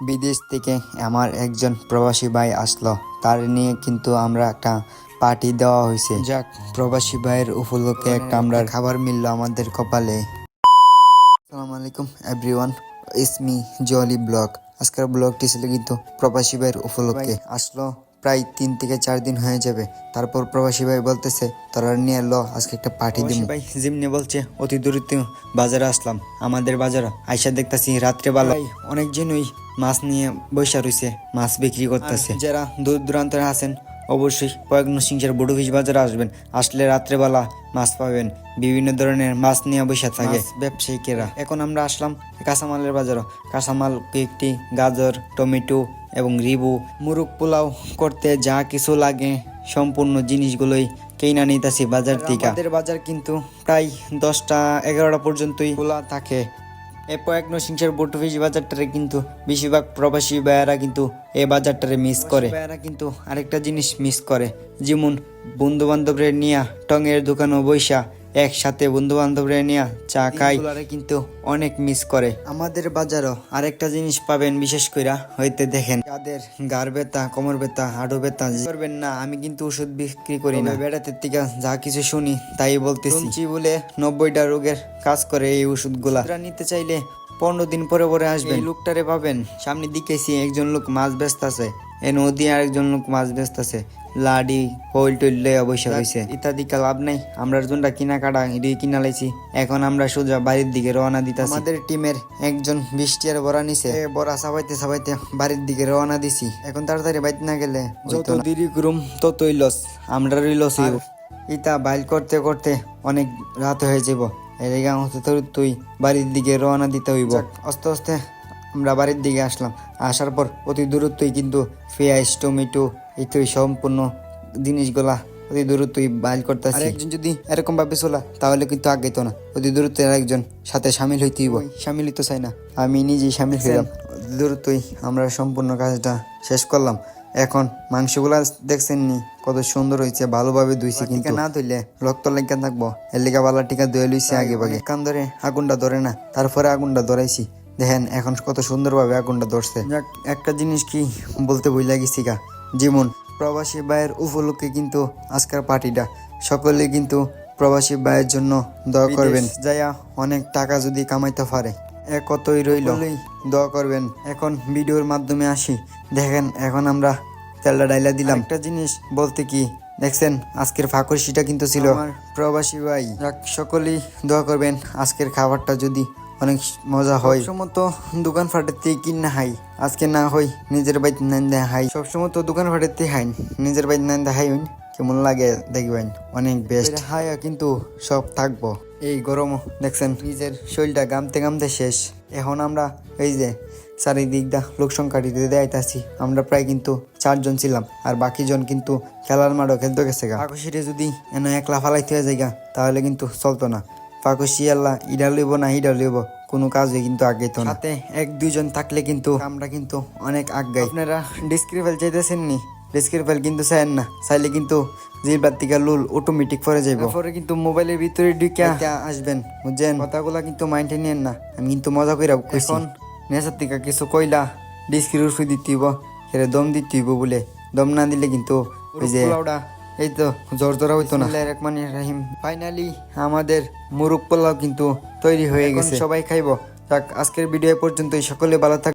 বিদেশ থেকে আমার একজন প্রবাসী ভাই আসলো। তার নিয়ে কিন্তু আমরা একটা পার্টি দেওয়া হয়েছে। যাক প্রবাসী ভাইয়ের উপলক্ষে একটা আমরা খাবার মিললো আমাদের কপালে। আসসালামু আলাইকুম এভরিওয়ান ইসমি জলি ব্লগ আজকের ব্লগটি ছিল কিন্তু প্রবাসী ভাইয়ের উপলক্ষে। আসলো প্রায় তিন থেকে চার দিন হয়ে যাবে। তারপর প্রবাসী ভাই বলতেছে তোরা নিয়ে এলো আজকে একটা পার্টি দিব ভাই জিমনে বলছে অতি দূরিত বাজারে আসলাম। আমাদের বাজার আইসা দেখতাছি রাত্রে বেলায় অনেক জনই মাছ নিয়ে বৈশা রয়েছে মাছ বিক্রি করতেছে। যারা দূর দূরান্তে আছেন অবশ্যই পয়গ্ন সিংহের বড় ফিস বাজারে আসবেন। আসলে রাত্রেবেলা মাছ পাবেন। বিভিন্ন ধরনের মাছ নিয়ে বসে থাকে। ব্যবসায়িকেরা। এখন আমরা আসলাম কাঁচামালের বাজারও কাঁচামাল কয়েকটি গাজর টমেটো এবং রিবু। মুরুগ পোলাও করতে যা কিছু লাগে সম্পূর্ণ জিনিসগুলোই কেনা নিতেছি বাজার থেকে। আমাদের বাজার কিন্তু প্রায় দশটা এগারোটা পর্যন্তই খোলা থাকে। এ পয়েক নসিংসের বটুফিস বাজারটারে কিন্তু বেশিরভাগ প্রবাসী ভাইয়ারা কিন্তু এ বাজারটারে মিস করে। ভাইয়ারা কিন্তু আরেকটা জিনিস মিস করে যেমন বন্ধু বান্ধবরে নিয়া টঙের দোকানও বৈশা একসাথে বন্ধু বান্ধবরে নিয়া চা খাই। কিন্তু অনেক মিস করে। আমাদের বাজারও আরেকটা জিনিস পাবেন বিশেষ কইরা হইতে দেখেন। যাদের গার ব্যথা কোমর ব্যথা হাঁটু ব্যথা করবেন না আমি কিন্তু ওষুধ বিক্রি করি না। বেড়াতে থেকে যা কিছু শুনি তাই বলতেছি। বলে নব্বইটা রোগের কাজ করে এই ওষুধগুলা। নিতে চাইলে পনেরো দিন পরে পরে আসবেন। এই লোকটারে পাবেন। সামনে দিকেছি একজন লোক মাছ ব্যস্ত আছে। এ নদী আরেকজন লোক মাছ ব্যস্ত আছে লাডি হইল টইল লইয়া বসে রয়েছে ইত্যাদি কা লাভ নাই আমরা জনটা কিনা কাটা এটি কিনা লাইছি। এখন আমরা সোজা বাড়ির দিকে রওনা দিতাছি। আমাদের টিমের একজন বৃষ্টি আর বড়া নিছে। বড়া সাবাইতে সাবাইতে বাড়ির দিকে রওনা দিছি। এখন তাড়াতাড়ি বাইতে না গেলে যত দেরি করুম ততই লস আমরারই লস হইব ইতা বাইল করতে করতে অনেক রাত হয়ে যাব এদিকে হতে তোর তুই বাড়ির দিকে রওনা দিতে হইব। আস্তে আস্তে আমরা বাড়ির দিকে আসলাম। আসার পর অতি দূরত্বই কিন্তু পেঁয়াজ টমেটো ইত্যাদি সম্পূর্ণ জিনিসগুলা অতি দূরত্বই বাইল করতে একজন যদি এরকম ভাবে চলা তাহলে কিন্তু আগে তো না। অতি দূরত্ব একজন সাথে সামিল হইতে হইব। সামিল হইতে চাই না। আমি নিজেই সামিল হইলাম। অতি দূরত্বই আমরা সম্পূর্ণ কাজটা শেষ করলাম। এখন মাংসগুলা দেখছেন নি কত সুন্দর হয়েছে ভালোভাবে ধুইছে কিন্তু। না ধুইলে রক্ত লেগে থাকব। এর লেগা বালা টিকা ধুয়ে লইছে আগে ভাগে। কান ধরে আগুনটা ধরে না। তারপরে আগুনটা ধরাইছি। দেখেন এখন কত সুন্দরভাবে আগুনটা ধরছে। যাক একটা জিনিস কি বলতে বই লাগিছি গা। যেমন প্রবাসী ভাইয়ের উপলক্ষে কিন্তু আজকের পার্টিটা। সকলে কিন্তু প্রবাসী ভাইয়ের জন্য দোয়া করবেন। যাইয়া অনেক টাকা যদি কামাইতে পারে। এ কতই রইল। দোয়া করবেন। এখন ভিডিওর মাধ্যমে আসি। দেখেন এখন আমরা তেলটা ডাইলা দিলাম। একটা জিনিস বলতে কি দেখছেন আজকের ফাঁকরশিটা কিন্তু ছিল। আমার প্রবাসী ভাই। যাক সকলেই দোয়া করবেন। আজকের খাবারটা যদি অনেক মজা হয়। সবসময় তো দোকান ফাটেতে কিনা হাই? আজকে না হই নিজের বাইত নাইন দেয় হাই। সবসময় তো দোকান ফাটেতে হাই নিজের বাইত নাইন দেয় হাই হইন। কেমন লাগে দেখবেন অনেক বেস্ট হায়া কিন্তু সব থাকব। এই গরম দেখছেন নিজের শরীরটা গামতে গামতে শেষ। এখন আমরা এই যে চারিদিক দা লোক সংখ্যা দিতে দেয়াইতাছি আমরা প্রায় কিন্তু চারজন ছিলাম আর বাকি জন কিন্তু খেলার মাঠও খেলতে গেছে গা। যদি এনে একলা ফালাইতে হয়ে যায় তাহলে কিন্তু চলতো না। ফাঁকুশি আল্লাহ ইডা লইব না ইডা লইব কোনো কাজে কিন্তু আগে তো সাথে এক দুইজন থাকলে কিন্তু আমরা কিন্তু অনেক আগাই। আপনারা ডিসক্রিপেল চাইতেছেন নি? ডিসক্রিপেল কিন্তু চাইেন না। চাইলে কিন্তু জিরবার থেকে লুল অটোমেটিক পরে যাইব। পরে কিন্তু মোবাইলের ভিতরে ঢুকে আসবেন বুঝছেন? কথাগুলা কিন্তু মাইন্ডে নিয়েন না। আমি কিন্তু মজা করে কইছি। নেশার থেকে কিছু কইলা ডিসক্রিপ উঠে দিতে হইব সেটা দম দিতে হইব বলে। দম না দিলে কিন্তু ওই যে এই তো জোর জোরা হইতো না। রহমান রাহিম। ফাইনালি আমাদের মুরুগ পোলাও কিন্তু তৈরি হয়ে গেছে। সবাই খাইবো। যাক আজকের ভিডিও পর্যন্তই। সকলে ভালো থাক